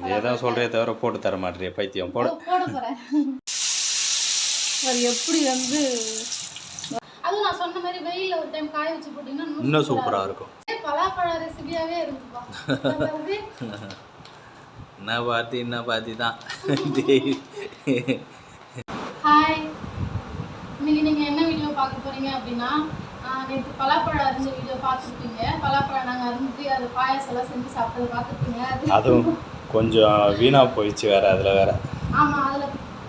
இதே தான் சொல்கிறே தவிர போட்டு தர மாட்டேறிய பைத்தியம். போட. போட அது எப்படி வந்து? அதுவும் நான் சொன்ன மாதிரி வெயில ஒரு டைம் காய வச்சு போட்டீங்கன்னா இன்னும் சூப்பராக இருக்கும். பலாப்பழ ரெசிபியாவே இருக்குப்பா. என்ன பாத்தி என்ன பாத்தி தான். ஹாய் இன்னைக்கு நீங்க என்ன வீடியோ பார்க்க போறீங்க அப்படின்னா நேற்று பலாப்பழம் அரிஞ்ச வீடியோ பார்த்துருப்பீங்க. பலாப்பழம் நாங்கள் அரிஞ்சு அது பாயாசம் எல்லாம் செஞ்சு சாப்பிட்டது பார்த்துருப்பீங்க. அது அதுவும் கொஞ்சம் வீணாக போயிடுச்சு வேற அதில் வேற. ஆமா அதுல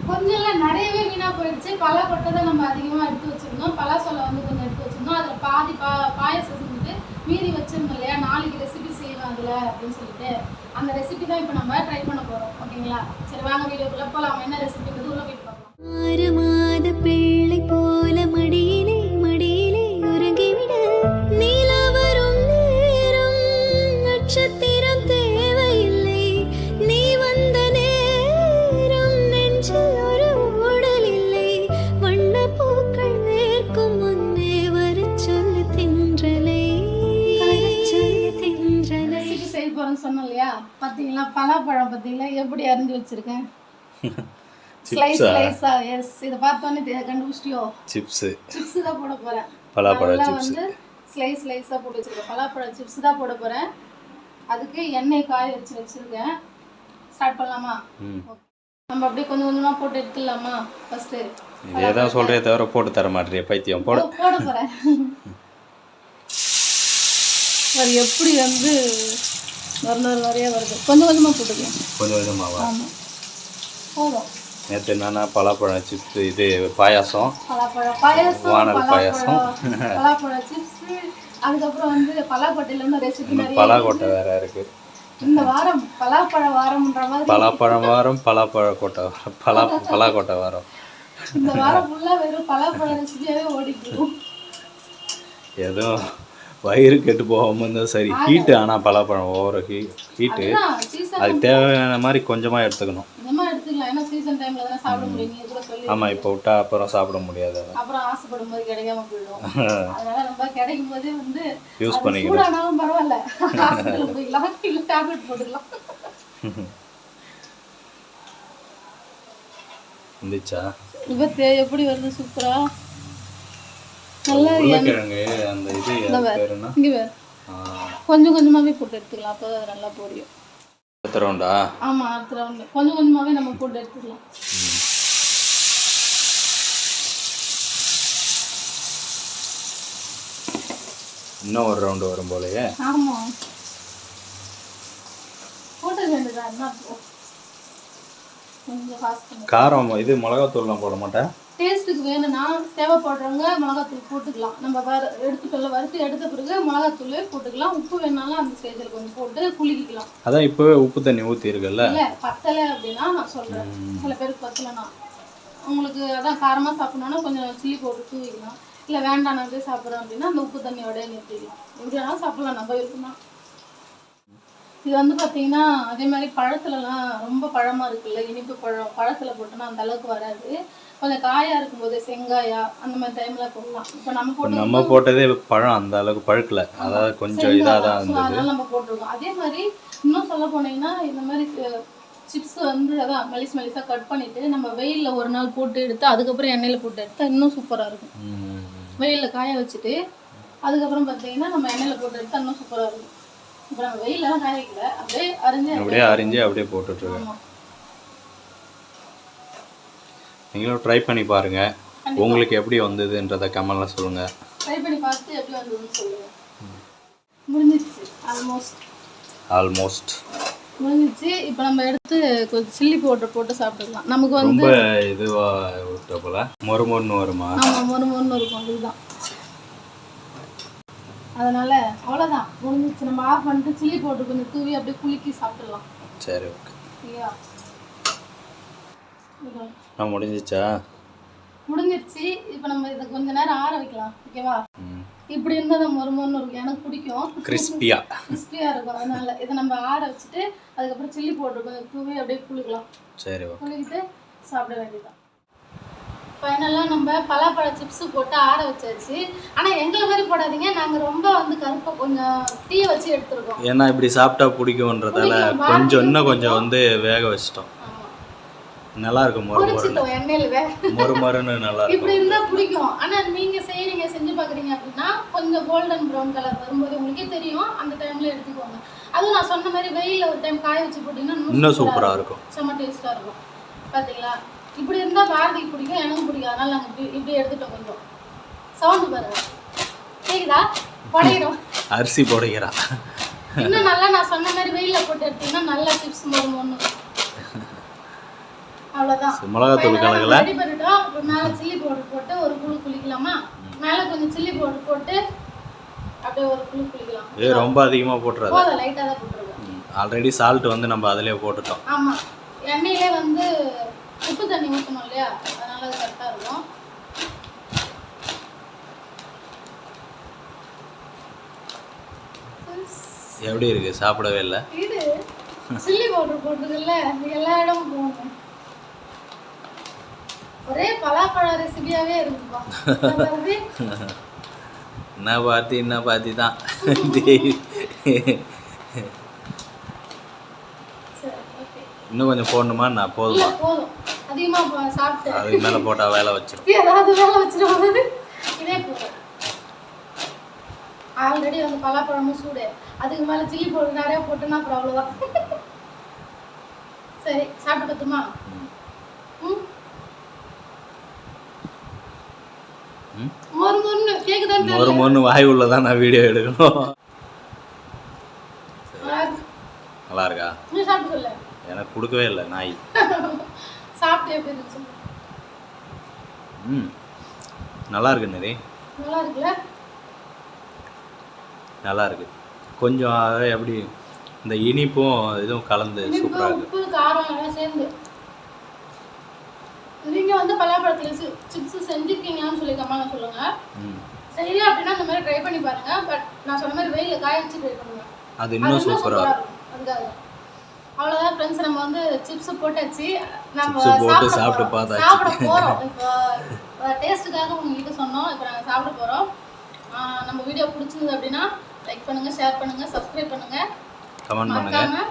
கொஞ்சம் இல்ல நிறையவே வீணா போயிடுச்சு. பலா கொட்டை தான் நம்ம அதிகமா எடுத்து வச்சிருந்தோம். பலாசொலை வந்து கொஞ்சம் எடுத்து வச்சிருந்தோம். அதுல பாதி பா பாயாசம் செஞ்சுட்டு மீதி வச்சிருந்தோம் இல்லையா? நாளைக்கு ரெசிபி செய்வேன் அதுல அப்படின்னு சொல்லிட்டு. அந்த ரெசிபி தான் இப்போ நம்ம ட்ரை பண்ண போறோம். ஓகேங்களா? சரி வாங்க வீடியோக்குள்ள போலாம். என்ன ரெசிபிங்கிறது உள்ள போயிட்டு பார்க்கலாம். செய்ய போறேன்னு சொன்னோம் இல்லையா பாத்தீங்களா பலாப்பழம் பாத்தீங்களா எப்படி அரிஞ்சு வச்சிருக்கேன்? ஸ்லைஸ் ஸ்லைஸா எஸ் இதை பார்த்தோன்னே கண்டுபிடிச்சிட்டியோ? சிப்ஸு சிப்ஸ் தான் போட போறேன். பலாப்பழ நல்லா சிப்ஸ் வந்து ஸ்லைஸ் ஸ்லைஸாக போட்டு வச்சிருக்கேன். பலாப்பழ சிப்ஸ் தான் போட போறேன். அதுக்கு எண்ணெய் காய வச்சு வச்சிருக்கேன். ஸ்டார்ட் பண்ணலாமா? நம்ம அப்படியே கொஞ்சம் கொஞ்சமா போட்டு எடுத்துடலாமா? ஃபர்ஸ்ட் இதே தான் சொல்கிறே தவிர போட்டு தர மாட்டேறிய பைத்தியம். போட. போட போறேன். அது எப்படி வந்து ஒரு வரையா வருது. கொஞ்சம் கொஞ்சமா போட்டுக்கலாம் கொஞ்சம் கொஞ்சமாவா ஆமா. போதும். நேற்று என்னன்னா பலாப்பழம் சிப்ஸ் இது பாயாசம். பலாப்பழம் பாயாசம் வானல் பாயாசம். பலாப்பழம் பலாப்பழ சிப்ஸ் அதுக்கப்புறம் வந்து பலாக்கொட்டையில ரெசிபி பலாக்கொட்டை வேற இருக்கு. இந்த வாரம் பலாப்பழ வாரம்ன்ற மாதிரி பலாப்பழம் வாரம் பலாப்பழ கொட்டை பலா பலாக்கொட்டை வாரம். இந்த வாரம் ஃபுல்லா வெறும் பலாப்பழ ரெசிபியாவே ஓடிட்டு இருக்கும் எதுவும் வயிறு கெட்டு போகாம இருந்தால் சரி. ஹீட்டு ஆனால் பலாப்பழம் ஓவர ஹீ ஹீட்டு அதுக்கு தேவையான மாதிரி கொஞ்சமாக எடுத்துக்கணும். ஆமாம் இப்போ விட்டா அப்புறம் சாப்பிட முடியாது யூஸ் பண்ணிக்கணும். இருந்துச்சா எப்படி வருது? சூப்பரா? நல்லா உருளைக்கிழங்கு அந்த இது இங்க வேறு. கொஞ்சம் கொஞ்சமாவே போட்டு எடுத்துக்கலாம். அப்போ அது நல்லா பொரியும். அடுத்த ரவுண்டா? ஆமா அடுத்த ரவுண்டு. கொஞ்சம் கொஞ்சமாவே நம்ம போட்டு எடுத்துக்கலாம். இன்னும் ஒரு ரவுண்டு வரும் போலயே. ஆமா. போட்டு வேண்டியதா என்ன கொஞ்சம் காரம் இது மிளகாத்தூள்லாம் போட மாட்டேன். டேஸ்ட்டுக்கு வேணும்னா தேவைப்படுறவங்க மிளகாத்தூள் போட்டுக்கலாம். நம்ம வர எடுத்துக்கல வறுத்து எடுத்த பிறகு மிளகாத்தூள் போட்டுக்கலாம். உப்பு வேணாலும் அந்த ஸ்டேஜில் கொஞ்சம் போட்டு குளிக்கலாம் அதான் இப்போவே உப்பு தண்ணி ஊற்றி இருக்குல்ல இல்லை பத்தலை அப்படின்னா நான் சொல்கிறேன் சில பேருக்கு பத்தலைன்னா உங்களுக்கு அதான் காரமாக சாப்பிடணும்னா கொஞ்சம் சில்லி போட்டு தூவிக்கலாம். இல்லை வேண்டாம் நான் அப்படியே சாப்பிட்றேன் அப்படின்னா அந்த உப்பு தண்ணியோட நிறுத்திக்கலாம். எப்படி வேணாலும் சாப்பிடலாம் நம்ம இருக்குன்னா இது வந்து பார்த்தீங்கன்னா அதே மாதிரி பழத்துலலாம் ரொம்ப பழமாக இருக்குல்ல இனிப்பு பழம் பழத்தில் போட்டோன்னா அந்த அளவுக்கு வராது. கொஞ்சம் காயாக இருக்கும்போது செங்காயா அந்த மாதிரி டைமில் போடலாம். இப்போ நம்ம போட்டு நம்ம போட்டதே பழம் அந்த அளவுக்கு பழுக்கல. அதாவது கொஞ்சம் இதாக தான் இருந்தது. அதெல்லாம் நம்ம போட்டிருக்கோம். அதே மாதிரி இன்னும் சொல்ல போனீங்கன்னா இந்த மாதிரி சிப்ஸ் வந்து அதான் மெலிஸ் மெலிஸாக கட் பண்ணிட்டு நம்ம வெயிலில் ஒரு நாள் போட்டு எடுத்து அதுக்கப்புறம் எண்ணெயில் போட்டு எடுத்தா இன்னும் சூப்பராக இருக்கும். வெயிலில் காய வச்சுட்டு அதுக்கப்புறம் பார்த்தீங்கன்னா நம்ம எண்ணெயில் போட்டு எடுத்தா இன்னும் சூப்பராக இருக்கும். இப்போ நம்ம காய வைக்கல. அப்படியே அரிஞ்சு அப்படியே அரிஞ்சு அப்படியே போட்டுட்ருக்கேன் ஆமாம் நீங்களும் ட்ரை பண்ணி பாருங்க. உங்களுக்கு எப்படி வந்ததுன்றதை கமெண்ட்ல சொல்லுங்க. ட்ரை பண்ணி பார்த்து எப்படி வந்ததுன்னு சொல்லுங்கள் முடிஞ்சிருச்சு ஆல்மோஸ்ட் ஆல்மோஸ்ட் முடிஞ்சிருச்சு இப்போ நம்ம எடுத்து கொஞ்சம் சில்லி பவுடர் போட்டு சாப்பிட்டுக்கலாம். நமக்கு வந்து ரொம்ப இதுவா விட்ட போல. மொறு மொறுன்னு வருமா? ஆமாம் மொறு மொறுன்னு இருக்கும். அதுதான். அதனால அவ்வளோதான் முடிஞ்சிச்சு நம்ம ஆஃப் பண்ணிட்டு சில்லி போட்டு கொஞ்சம் தூவி அப்படியே குலுக்கி சாப்பிட்டுடலாம். சரி ஓகே இது நான் முடிஞ்சிச்சா? முடிஞ்சிருச்சு. இப்போ நம்ம இதை கொஞ்ச நேரம் ஆற வைக்கலாம். ஓகேவா? இப்படி இருந்தால் தான் மொறு மொறுன்னு இருக்கும் எனக்கு பிடிக்கும். கிறிஸ்பியா. கிறிஸ்பியாக இருக்கும். அதனால இதை நம்ம ஆற வச்சுட்டு அதுக்கப்புறம் சில்லி போட்டு கொஞ்சம் தூவி அப்படியே குளிக்கலாம் சரி குளிக்கிட்டு சாப்பிட வேண்டியதுதான். ஃபைனலாக நம்ம பலாப்பழ சிப்ஸ் போட்டு ஆற வச்சாச்சு. ஆனால் எங்களை மாதிரி போடாதீங்க. நாங்கள் ரொம்ப வந்து கருப்பை கொஞ்சம் தீய வச்சு எடுத்துருக்கோம். ஏன்னா இப்படி சாப்பிட்டா பிடிக்கும்ன்றதால பிடிக்கும், கொஞ்சம் இன்னும் கொஞ்சம் வந்து வேக வச்சிட்டோம். நல்லா இருக்கும் மொறு மொறுன்னு. பொரிச்சிட்டோம் எண்ணெயில் மொறு மொறுன்னு நல்லா இப்படி இருக்கும் இருந்தா பிடிக்கும் ஆனா நீங்க செய்றீங்க செஞ்சு பாக்குறீங்க அப்படின்னா கொஞ்சம் கோல்டன் ப்ரௌன் கலர் வரும்போது உங்களுக்கே தெரியும். அந்த டைம்ல எடுத்துக்கோங்க. அதுவும் நான் சொன்ன மாதிரி வெயில்ல ஒரு டைம் காய வச்சு போட்டீங்கன்னா இன்னும் சூப்பரா இருக்கும். செம்ம டேஸ்டா இருக்கும். பாத்தீங்களா? இப்படி இருந்தா பாரதிக்கு பிடிக்கும் எனக்கும் பிடிக்கும் அதனால நாங்க இப்படி இப்படி எடுத்துட்டோம் கொஞ்சம். சவுண்ட் பாருங்க. கேக்குதா? படையிடும் அரிசி போடுகிறா இன்னும் நல்லா நான் சொன்ன மாதிரி வெயில்ல போட்டு எடுத்தீங்கன்னா நல்லா சிப்ஸ் மோதும் ஒண்ணு அவ்வளவுதான். மிளகாத்தூள் கலக்கல. ரெடி பண்ணிட்டோம். இப்போ மேலே சில்லி பவுடர் போட்டு ஒரு குழு குளிக்கலாமா? மேலே கொஞ்சம் சில்லி பவுடர் போட்டு அப்படியே ஒரு குழு குளிக்கலாம். ஏ ரொம்ப அதிகமாக போட்டுறாது. போதும் லைட்டாக தான் போட்டுருவேன். ஆல்ரெடி சால்ட் வந்து நம்ம அதிலே போட்டுட்டோம். ஆமாம் எண்ணெயிலே வந்து உப்பு தண்ணி ஊற்றணும் இல்லையா? அதனால அது கரெக்டாக இருக்கும். எப்படி இருக்கு? சாப்பிடவே இல்லை. இது சில்லி பவுடர் போட்டதில்ல எல்லா இடமும் போகணும் ஒரே பலாப்பழ ரெசிபியாவே இருக்குப்பா அதாவது என்ன பாத்தி என்ன பாத்தி தான். இன்னும் கொஞ்சம் போடணுமா? நான் போதுமா. போதும். அதிகமா சாப்பிட்டேன் அதுக்கு மேலே போட்டால் வேலை வச்சிரும். ஏதாவது வேலை வச்சிருவாங்க இதே போதும். ஆல்ரெடி வந்து பலாப்பழமும் சூடு. அதுக்கு மேல சில்லி பவுடர் நிறைய போட்டுன்னா அப்புறம் அவ்வளோதான் சரி சாப்பிட்டு பத்துமா ம். ம் ம். மொறு மொறுன்னு மொறு மொறுன்னு வாய் உள்ள தான் நான் வீடியோ எடுக்கணும் நல்லா இருக்கு. எனக்கு கொடுக்கவே இல்லை நாய். ம் நல்லா இருக்கு நெறி. நல்லா இருக்கு கொஞ்சம் எப்படி இந்த இனிப்பும் இதுவும் கலந்து சூப்பராக இருக்கு. உப்பு காரம் எல்லாம் சேர்ந்து. நீங்க வந்து பலாப்பழத்துல சிப்ஸ் செஞ்சிருக்கீங்களான்னு சொல்லி கமெண்ட்ல சொல்லுங்க. செய்யல அப்படின்னா இந்த மாதிரி ட்ரை பண்ணி பாருங்க. பட் நான் சொன்ன மாதிரி வெயில காய வச்சு ட்ரை பண்ணுங்க. அது இன்னும் சூப்பரா இருக்கும். அவ்வளோதான் ஃப்ரெண்ட்ஸ் நம்ம வந்து சிப்ஸ் போட்டாச்சு. நம்ம சாப்பிட்டு. பார்த்தாச்சு. சாப்பிட போறோம். இப்போ டேஸ்ட்டுக்காக உங்ககிட்ட சொன்னோம். இப்போ நாங்கள் சாப்பிட போறோம். நம்ம வீடியோ பிடிச்சிருந்தது அப்படின்னா லைக் பண்ணுங்க ஷேர் பண்ணுங்க சப்ஸ்கிரைப் பண்ணுங்க. கமெண்ட் பண்ணுங்க.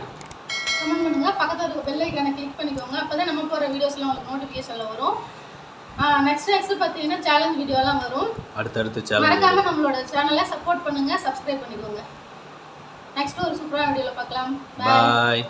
கமெண்ட் பண்ணுங்க. பக்கத்துல இருக்க பெல் ஐக்கானை கிளிக் பண்ணிக்கோங்க. அப்பதான் நம்ம போற வீடியோஸ்லாம் உங்களுக்கு நோட்டிஃபிகேஷன்ல வரும். நெக்ஸ்ட் நெக்ஸ்ட் பார்த்தீங்கன்னா சேலஞ்ச் வீடியோலாம் வரும். அடுத்தடுத்து சேலஞ்ச் மறக்காம நம்மளோட சேனலை சப்போர்ட் பண்ணுங்க சப்ஸ்கிரைப் பண்ணிக்கோங்க. நெக்ஸ்ட் ஒரு சூப்பரான வீடியோல பார்க்கலாம். பாய் பாய்